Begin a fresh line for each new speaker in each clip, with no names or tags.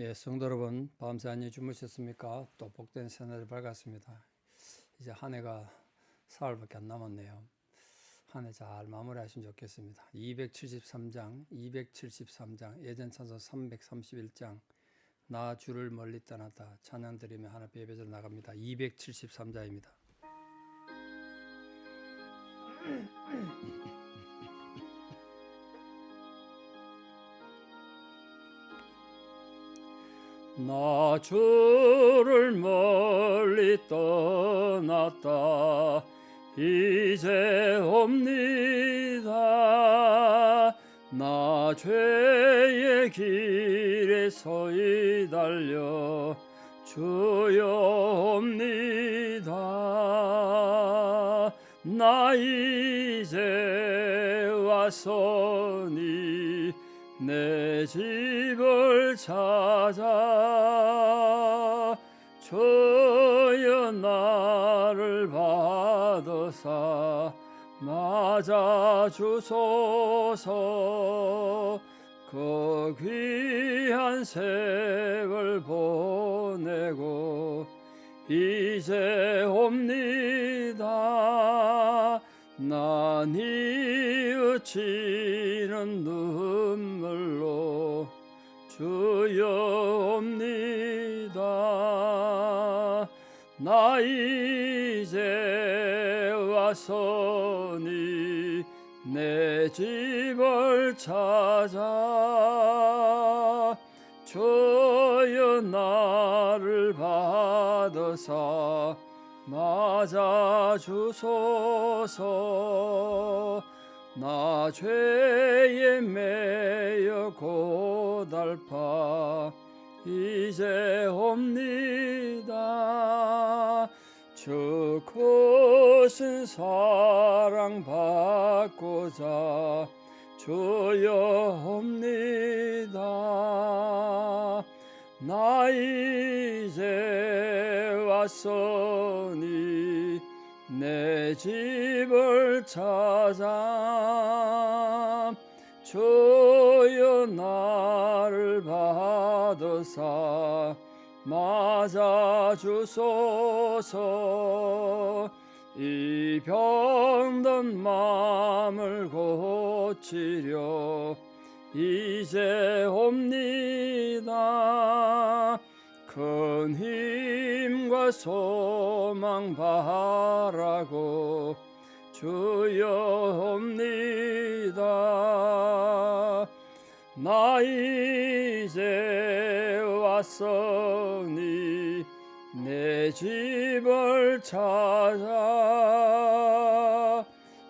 예, 성도 여러분, 밤새 안녕히 주무셨습니까? 또 복된 새날이 밝았습니다. 이제 한 해가 사흘밖에 안 남았네요. 한 해 잘 마무리하시면 좋겠습니다. 273장, 273장, 예전 찬송 331장, 나 주를 멀리 떠났다 찬양 드리며 하나님 예배로 나갑니다. 273자입니다. 나 주를 멀리 떠났다. 이제 옵니다. 나 죄의 길에 서이 달려. 주여 옵니다. 나 이제 왔으니 내 집을 찾아 주여 나를 받으사 맞아 주소서. 그 귀한 세월 보내고 이제 옵니다. 난 이웃치는 눈물로 주여 옵니다. 나 이제 왔으니 내 집을 찾아 주여 나를 받으사 맞아 주소서 나 죄에 매여 고달파 이제 옵니다. 주 크신 사랑 받고자 주여 옵니다. 나 이제 왔으니 내 집을 찾아 주여 나를 받으사 맞아 주소서. 이 병든 마음을 고치려 이제 옵니다 큰 힘과 소망 바라고 주여 옵니다. 나 이제 왔으니 내 집을 찾아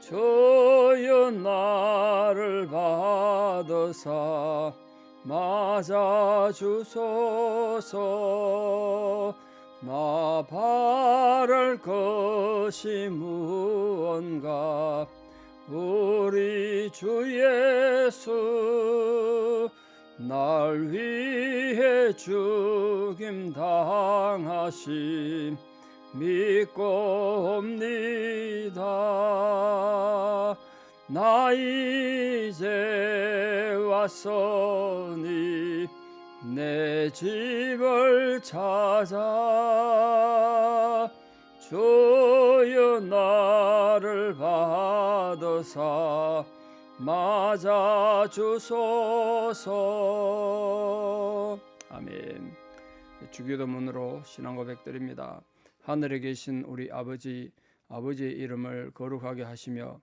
주여 나를 받으사 맞아 주소서. 나 바랄 것이 무언가 우리 주 예수 날 위해 죽임 당하심 믿고 옵니다 나 이제 왔으니 내 집을 찾아 주여 나를 받으사 맞아 주소서. 아멘. 주기도문으로 신앙 고백드립니다. 하늘에 계신 우리 아버지 아버지의 이름을 거룩하게 하시며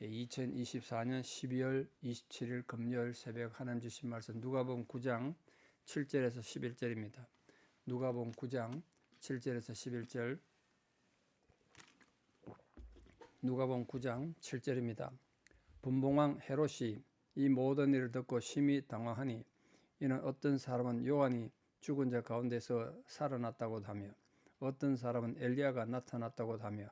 2024년 12월 27일 금요일 새벽 하나님 주신 말씀 누가복음 9장 7절에서 11절입니다. 누가복음 9장 7절에서 11절 누가복음 9장 7절입니다. 분봉왕 헤롯이 이 모든 일을 듣고 심히 당황하니 이는 어떤 사람은 요한이 죽은 자 가운데서 살아났다고 하며 어떤 사람은 엘리야가 나타났다고도 하며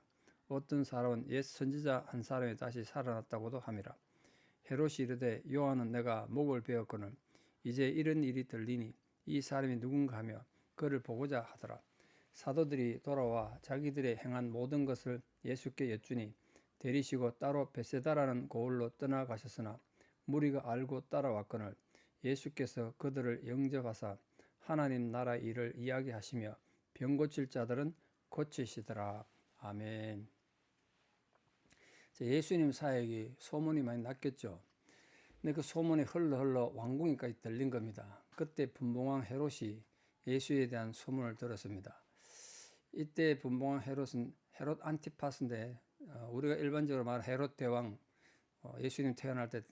어떤 사람은 옛 선지자 한 사람이 다시 살아났다고도 함이라. 헤롯이 이르되 요한은 내가 목을 베었거늘 이제 이런 일이 들리니 이 사람이 누군가 하며 그를 보고자 하더라. 사도들이 돌아와 자기들의 행한 모든 것을 예수께 여쭈니 데리시고 따로 베세다라는 고을로 떠나가셨으나 무리가 알고 따라왔거늘 예수께서 그들을 영접하사 하나님 나라 일을 이야기하시며 병 고칠 자들은 고치시더라. 아멘. 자, 예수님 사역이 소문이 많이 났겠죠. 근데 그 소문이 흘러 흘러 왕궁에까지 들린 겁니다. 그때 분봉왕 헤롯이 예수에 대한 소문을 들었습니다. 이때 분봉왕 헤롯은 헤롯 안티파스인데 어, 우리가 일반적으로 말하는 헤롯 대왕 어, 예수님 태어날 때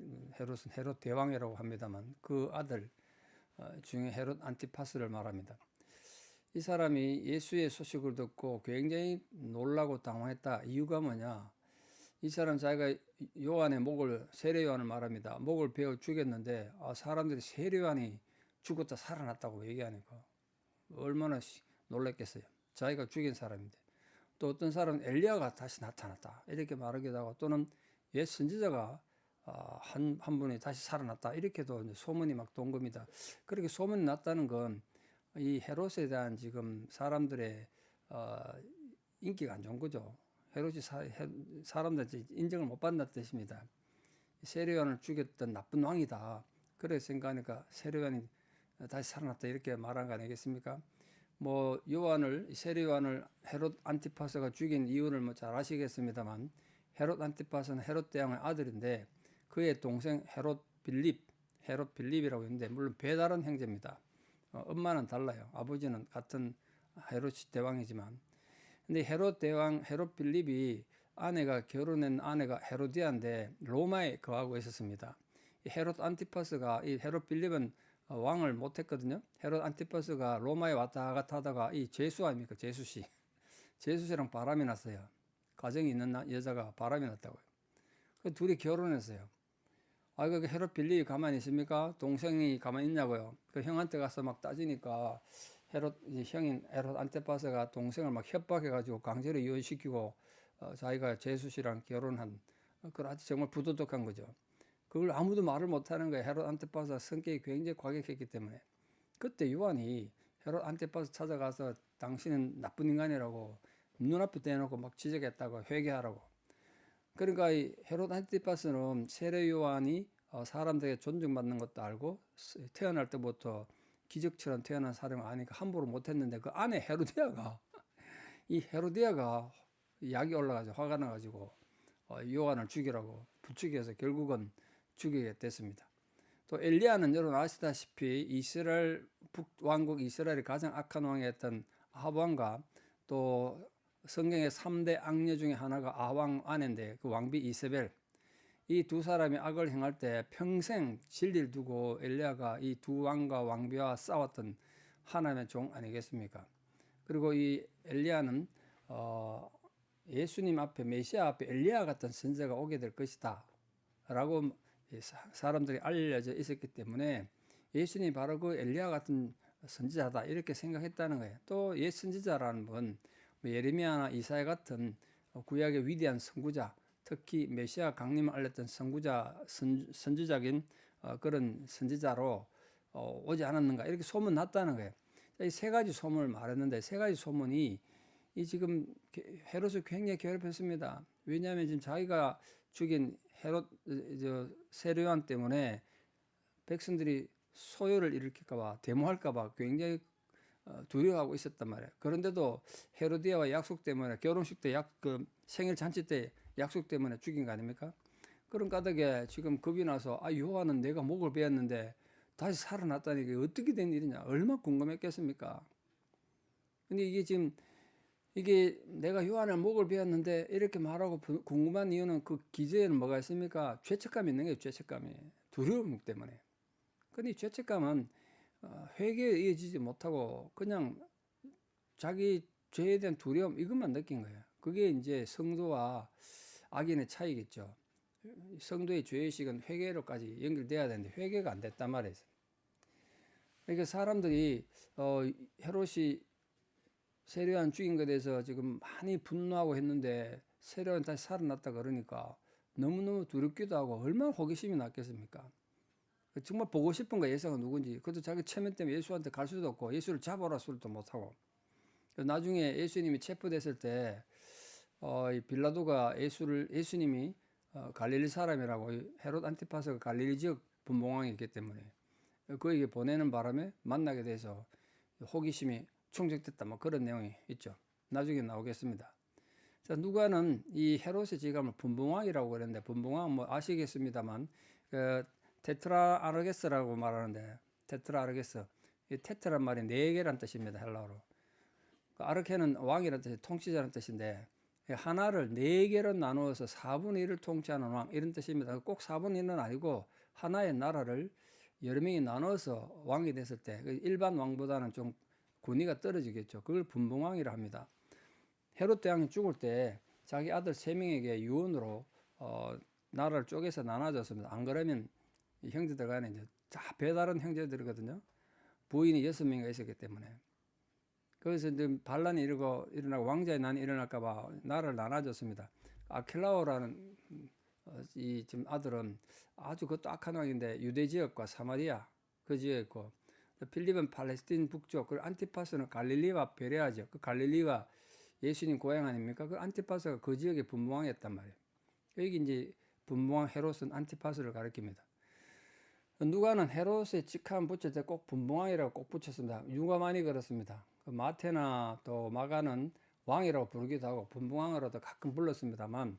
헤롯은 헤롯 대왕이라고 합니다만 그 아들 어, 중에 헤롯 안티파스를 말합니다. 이 사람이 예수의 소식을 듣고 굉장히 놀라고 당황했다. 이유가 뭐냐? 이 사람 자기가 요한의 목을 세례 요한을 말합니다. 목을 베어 죽였는데 아, 사람들이 세례 요한이 죽었다 살아났다고 얘기하니까 얼마나 놀랐겠어요. 자기가 죽인 사람인데 또 어떤 사람은 엘리야가 다시 나타났다 이렇게 말하기도 하고 또는 옛 선지자가 아, 한, 한 분이 다시 살아났다 이렇게도 소문이 막 돈 겁니다. 그렇게 소문이 났다는 건 이 헤롯에 대한 지금 사람들의 어, 인기가 안 좋은 거죠. 헤롯이 사, 사람들한테 인정을 못 받는다는 뜻입니다. 세례요한을 죽였던 나쁜 왕이다. 그래 생각하니까 세례요한이 다시 살아났다 이렇게 말한 거 아니겠습니까? 뭐 요한을 세례요한을 헤롯 안티파스가 죽인 이유를 뭐 잘 아시겠습니다만 헤롯 안티파스는 헤롯 대왕의 아들인데 그의 동생 헤롯 빌립 헤롯 빌립이라고 있는데 물론 배다른 형제입니다. 어, 엄마는 달라요. 아버지는 같은 헤롯 대왕이지만 근데 헤롯 대왕 헤롯 빌립이 아내가 결혼한 아내가 헤로디아인데 로마에 거하고 있었습니다. 이 헤롯 안티파스가 이 헤롯 빌립은 어, 왕을 못했거든요. 헤롯 안티파스가 로마에 왔다 갔다 하다가 이 제수 아닙니까 제수 씨 제수 씨랑 바람이 났어요. 가정이 있는 여자가 바람이 났다고요. 그 둘이 결혼했어요. 아, 그 헤롯 빌립이 가만히 있습니까? 동생이 가만히 있냐고요. 그 형한테 가서 막 따지니까 헤롯 형인 헤롯 안테파스가 동생을 막 협박해가지고 강제로 이혼시키고 어, 자기가 제수 씨랑 결혼한 그 아주 정말 부도덕한 거죠. 그걸 아무도 말을 못하는 거예요. 헤롯 안테파스가 성격이 굉장히 과격했기 때문에 그때 요한이 헤롯 안테파스 찾아가서 당신은 나쁜 인간이라고 눈앞에 대놓고 막 지적했다고 회개하라고 그러니까 이 헤롯 안티파스는 세례 요한이 어, 사람들에게 존중받는 것도 알고 태어날 때부터 기적처럼 태어난 사람을 아니까 함부로 못했는데 그 안에 헤로디아가 이 헤로디아가 약이 올라가서 화가 나가지고 어, 요한을 죽이라고 부추겨서 결국은 죽이게 됐습니다. 또 엘리야는 여러분 아시다시피 이스라엘 북왕국 이스라엘이 가장 악한 왕이었던 아합왕과 또 성경의 3대 악녀 중에 하나가 아왕 아내인데 그 왕비 이세벨 이 두 사람이 악을 행할 때 평생 진리를 두고 엘리야가 이 두 왕과 왕비와 싸웠던 하나님의 종 아니겠습니까? 그리고 이 엘리야는 어 예수님 앞에 메시아 앞에 엘리야 같은 선지자가 오게 될 것이다 라고 사람들이 알려져 있었기 때문에 예수님이 바로 그 엘리야 같은 선지자다 이렇게 생각했다는 거예요. 또 옛 선지자라는 분뭐 예레미야나 이사야 같은 구약의 위대한 선구자, 특히 메시아 강림을 알렸던 선구자, 선, 선지자긴 어, 그런 선지자로 어, 오지 않았는가 이렇게 소문 났다는 거예요. 이 세 가지 소문을 말했는데 세 가지 소문이 이 지금 헤롯을 굉장히 괴롭혔습니다. 왜냐하면 지금 자기가 죽인 헤롯 저 세례요한 때문에 백성들이 소요를 일으킬까봐 데모할까봐 굉장히 어, 두려워하고 있었단 말이에요. 그런데도 헤로디아와 약속 때문에 결혼식 때 약 그 생일 잔치 때 약속 때문에 죽인 거 아닙니까? 그런 까닭에 지금 겁이 나서 아 요한은 내가 목을 베었는데 다시 살아났다니 게 어떻게 된 일이냐 얼마나 궁금했겠습니까? 근데 이게 지금 이게 내가 요한을 목을 베었는데 이렇게 말하고 궁금한 이유는 그 기저에는 뭐가 있습니까? 죄책감이 있는 거예요. 죄책감이 두려움 때문에. 근데 죄책감은 어, 회개에 이어지지 못하고 그냥 자기 죄에 대한 두려움 이것만 느낀 거예요. 그게 이제 성도와 악인의 차이겠죠. 성도의 죄의식은 회개로까지 연결돼야 되는데 회개가 안 됐단 말이에요. 그러니까 사람들이 어, 헤롯이 세례요한 죽인 것에 대해서 지금 많이 분노하고 했는데 세례요한 다시 살아났다 그러니까 너무너무 두렵기도 하고 얼마나 호기심이 났겠습니까? 정말 보고 싶은 거 예수가 누군지 그것도 자기 체면 때문에 예수한테 갈 수도 없고 예수를 잡아라 소리도 못하고 나중에 예수님이 체포됐을 때 어, 이 빌라도가 예수를 예수님이 어, 갈릴리 사람이라고 이 헤롯 안티파스가 갈릴리 지역 분봉왕이기 때문에 그에게 보내는 바람에 만나게 돼서 호기심이 충족됐다 뭐 그런 내용이 있죠. 나중에 나오겠습니다. 자, 누가는 이 헤롯의 지감을 분봉왕이라고 그랬는데 분봉왕 뭐 아시겠습니다만 그 테트라 아르게스라고 말하는데 테트라 아르게스 이 테트란 말이 네 개란 뜻입니다 헬라어로 그 아르케는 왕이라는 뜻이 통치자라는 뜻인데 이 하나를 네 개로 나누어서 4분의 1을 통치하는 왕 이런 뜻입니다 꼭 4분의 1은 아니고 하나의 나라를 여러 명이 나눠서 왕이 됐을 때그 일반 왕보다는 좀 권위가 떨어지겠죠 그걸 분봉왕이라 합니다 헤롯 대왕이 죽을 때 자기 아들 세 명에게 유언으로 어, 나라를 쪼개서 나눠줬습니다. 안 그러면 이 형제들 간에 이제 다 배다른 형제들이거든요. 부인이 여섯 명이 있었기 때문에. 그래서 이제 반란이 일고 일어나고 왕자의 난이 일어날까봐 나라를 나눠줬습니다. 아킬라오라는 어, 이 지금 아들은 아주 그것도 악한 왕인데 유대 지역과 사마리아 그 지역에 있고 또 필립은 팔레스틴 북쪽 그리고 안티파스는 갈릴리와 베레아죠. 그 갈릴리가 예수님 고향 아닙니까? 그 안티파스가 그 지역의 분봉왕이었단 말이에요. 여기 이제 분봉왕 헤롯은 안티파스를 가리킵니다. 누가는 헤롯의 직함 붙일 때 꼭 분봉왕이라고 꼭 붙였습니다. 누가 많이 그렇습니다. 그 마테나 또 마가는 왕이라고 부르기도 하고 분봉왕으로도 가끔 불렀습니다만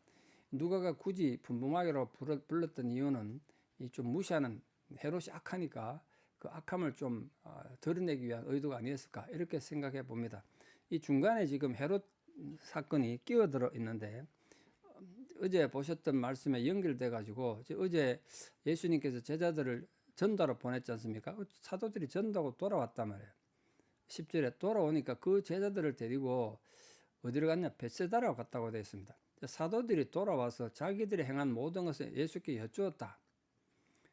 누가가 굳이 분봉왕이라고 불렀던 이유는 이 좀 무시하는 헤롯이 악하니까 그 악함을 좀 아, 드러내기 위한 의도가 아니었을까 이렇게 생각해 봅니다. 이 중간에 지금 헤롯 사건이 끼어들어 있는데 어제 보셨던 말씀에 연결돼 가지고 어제 예수님께서 제자들을 전도로 보냈지 않습니까? 그 사도들이 전도하고 돌아왔단 말이에요. 10절에 돌아오니까 그 제자들을 데리고 어디로 갔냐? 베세다라고 갔다고 되어 있습니다. 사도들이 돌아와서 자기들이 행한 모든 것을 예수께 여쭈었다.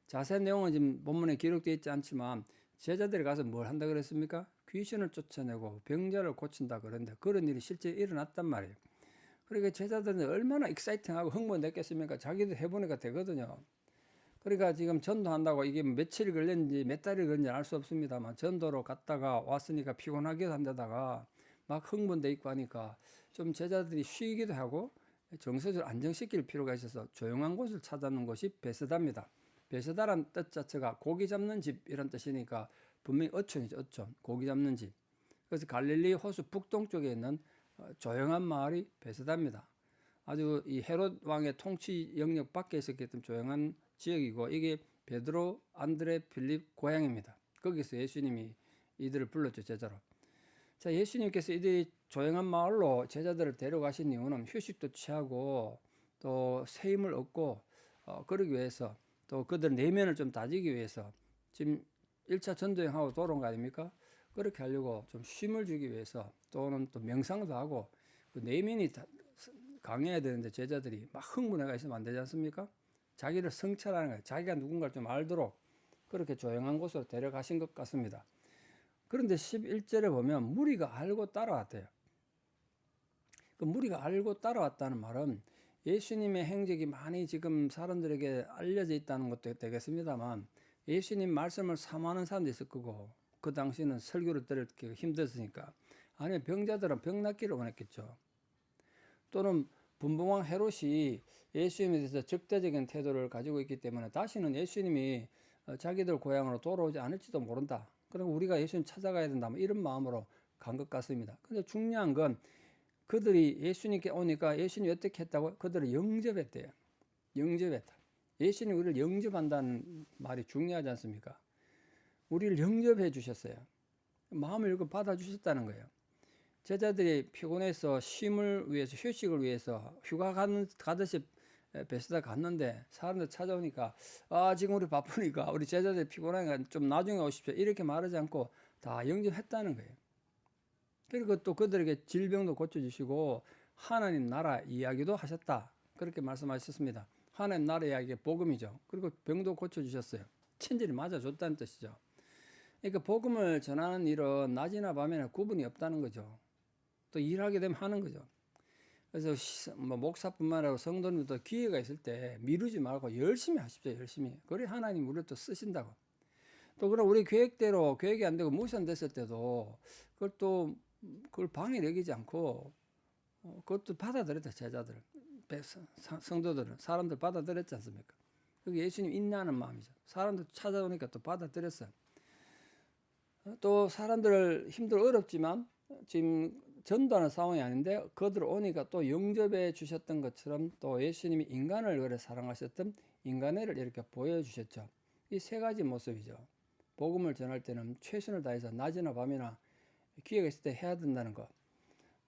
자세한 내용은 지금 본문에 기록되어 있지 않지만 제자들이 가서 뭘 한다 그랬습니까? 귀신을 쫓아내고 병자를 고친다 그런데 그런 일이 실제 일어났단 말이에요. 그러니까 제자들은 얼마나 익사이팅하고 흥분 됐겠습니까? 자기도 해보니까 되거든요. 그러니까 지금 전도한다고 이게 며칠 걸렸는지 몇 달이 걸렸는지 알 수 없습니다만 전도로 갔다가 왔으니까 피곤하기도 한데다가 막 흥분돼 있고 하니까 좀 제자들이 쉬기도 하고 정서를 안정시킬 필요가 있어서 조용한 곳을 찾아는 것이 베스다입니다. 베스다란 뜻 자체가 고기 잡는 집 이런 뜻이니까 분명히 어촌이죠 어촌 고기 잡는 집. 그래서 갈릴리 호수 북동쪽에 있는 어, 조용한 마을이 베스다입니다. 아주 이 헤롯 왕의 통치 영역 밖에 있었기 때문에 조용한 지역이고 이게 베드로, 안드레, 필립 고향입니다. 거기서 예수님이 이들을 불렀죠 제자로. 자 예수님께서 이들이 조용한 마을로 제자들을 데려가신 이유는 휴식도 취하고 또 새 힘을 얻고 어, 그러기 위해서 또 그들 내면을 좀 다지기 위해서 지금 1차 전도행하고 돌아온 거 아닙니까? 그렇게 하려고 좀 쉼을 주기 위해서 또는 또 명상도 하고 그 내면이 다 강해야 되는데 제자들이 막 흥분해가 있으면 안 되지 않습니까? 자기를 성찰하는 거예요. 자기가 누군가를 좀 알도록 그렇게 조용한 곳으로 데려가신 것 같습니다. 그런데 11절에 보면 무리가 알고 따라왔대요. 그 무리가 알고 따라왔다는 말은 예수님의 행적이 많이 지금 사람들에게 알려져 있다는 것도 되겠습니다만 예수님 말씀을 사모하는 사람도 있을 거고 그 당시는 설교를 들었기 힘들었으니까 아니 병자들은 병 낫기를 원했겠죠. 또는 분봉왕 헤롯이 예수님에 대해서 적대적인 태도를 가지고 있기 때문에 다시는 예수님이 어, 자기들 고향으로 돌아오지 않을지도 모른다. 그리고 우리가 예수님 찾아가야 된다. 뭐 이런 마음으로 간 것 같습니다. 근데 중요한 건 그들이 예수님께 오니까 예수님이 어떻게 했다고? 그들을 영접했대요. 영접했다. 예수님이 우리를 영접한다는 말이 중요하지 않습니까? 우리를 영접해 주셨어요. 마음을 열고 받아주셨다는 거예요. 제자들이 피곤해서 쉼을 위해서 휴식을 위해서 휴가 가는, 가듯이 베스다 갔는데 사람들 찾아오니까 아 지금 우리 바쁘니까 우리 제자들 피곤하니까 좀 나중에 오십시오 이렇게 말하지 않고 다 영접했다는 거예요. 그리고 또 그들에게 질병도 고쳐주시고 하나님 나라 이야기도 하셨다 그렇게 말씀하셨습니다. 하나님 나라 이야기가 복음이죠. 그리고 병도 고쳐주셨어요. 친절히 맞아줬다는 뜻이죠. 그러니까 복음을 전하는 일은 낮이나 밤이나 구분이 없다는 거죠. 또 일하게 되면 하는 거죠. 그래서 시- 뭐 목사뿐만 아니라 성도님도 기회가 있을 때 미루지 말고 열심히 하십시오. 열심히. 그래 하나님 우리를 또 쓰신다고. 또 그럼 우리 계획대로 계획이 안 되고 무시 안 됐을 때도 그걸 또 그걸 방해를 여기지 않고 어, 그것도 받아들였다 제자들, 성도들은 사람들 받아들였지 않습니까? 그게 예수님 인내하는 마음이죠. 사람들 찾아오니까 또 받아들였어요. 어, 또 사람들 힘들어 어렵지만 지금 전도하는 상황이 아닌데 그들 오니까 또 영접해 주셨던 것처럼 또 예수님이 인간을 그래 사랑하셨던 인간애를 이렇게 보여주셨죠. 이 세 가지 모습이죠. 복음을 전할 때는 최선을 다해서 낮이나 밤이나 기회가 있을 때 해야 된다는 것.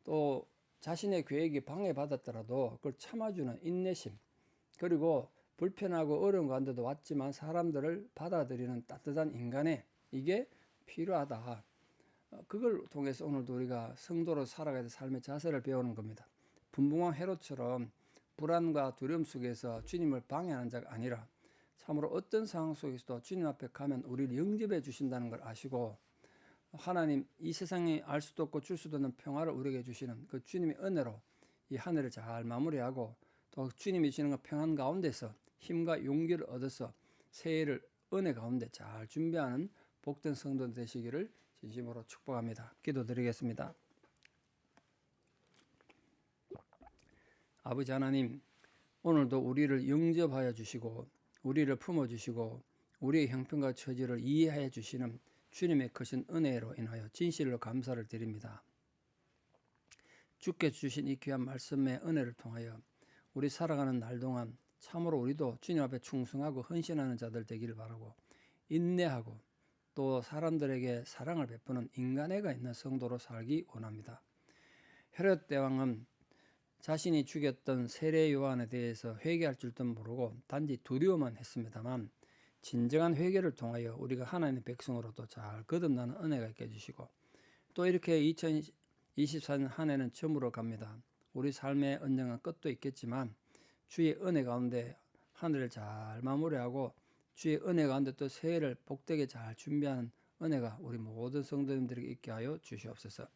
또 자신의 계획이 방해받았더라도 그걸 참아주는 인내심. 그리고 불편하고 어려운 가운데도 왔지만 사람들을 받아들이는 따뜻한 인간의 이게 필요하다. 어, 그걸 통해서 오늘도 우리가 성도로 살아가야 될 삶의 자세를 배우는 겁니다. 분봉왕 헤롯처럼 불안과 두려움 속에서 주님을 방해하는 자가 아니라 참으로 어떤 상황 속에서도 주님 앞에 가면 우리를 영접해 주신다는 걸 아시고 하나님 이 세상에 알 수도 없고 줄 수도 없는 평화를 우리에게 주시는 그 주님의 은혜로 이한 해를 잘 마무리하고 또 주님이 주시는 그 평안 가운데서 힘과 용기를 얻어서 새해를 은혜 가운데 잘 준비하는 복된 성도 되시기를 진심으로 축복합니다. 기도드리겠습니다. 아버지 하나님, 오늘도 우리를 영접하여 주시고 우리를 품어 주시고 우리의 형편과 처지를 이해하여 주시는 주님의 크신 은혜로 인하여 진실로 감사를 드립니다. 주께 주신 이 귀한 말씀의 은혜를 통하여 우리 살아가는 날 동안 참으로 우리도 주님 앞에 충성하고 헌신하는 자들 되기를 바라고 인내하고 또 사람들에게 사랑을 베푸는 인간애가 있는 성도로 살기 원합니다. 헤롯 대왕은 자신이 죽였던 세례 요한에 대해서 회개할 줄도 모르고 단지 두려워만 했습니다만 진정한 회개를 통하여 우리가 하나님의 백성으로도 잘 거듭나는 은혜가 있게 해주시고 또 이렇게 2024년 한 해는 처음으로 갑니다. 우리 삶의 언젠가 끝도 있겠지만 주의 은혜 가운데 하늘을 잘 마무리하고 주의 은혜 가운데 또 새해를 복되게 잘 준비하는 은혜가 우리 모든 성도님들에게 있게 하여 주시옵소서.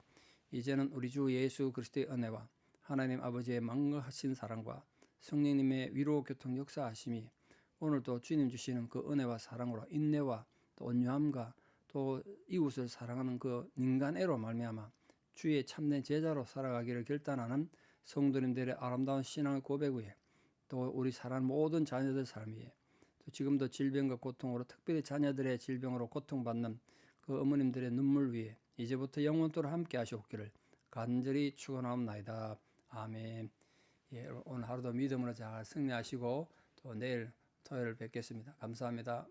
이제는 우리 주 예수 그리스도의 은혜와 하나님 아버지의 망각하신 사랑과 성령님의 위로 교통 역사하심이 오늘도 주님 주시는 그 은혜와 사랑으로 인내와 또 온유함과 또 이웃을 사랑하는 그 인간애로 말미암아 주의 참된 제자로 살아가기를 결단하는 성도님들의 아름다운 신앙의 고백 위에 또 우리 사랑하는 모든 자녀들 삶 위에 또 지금도 질병과 고통으로 특별히 자녀들의 질병으로 고통받는 그 어머님들의 눈물 위에 이제부터 영원토록 함께 하시옵기를 간절히 축원하옵나이다. 아멘. 예, 오늘 하루도 믿음으로 잘 승리하시고 또 내일 토요일 뵙겠습니다. 감사합니다.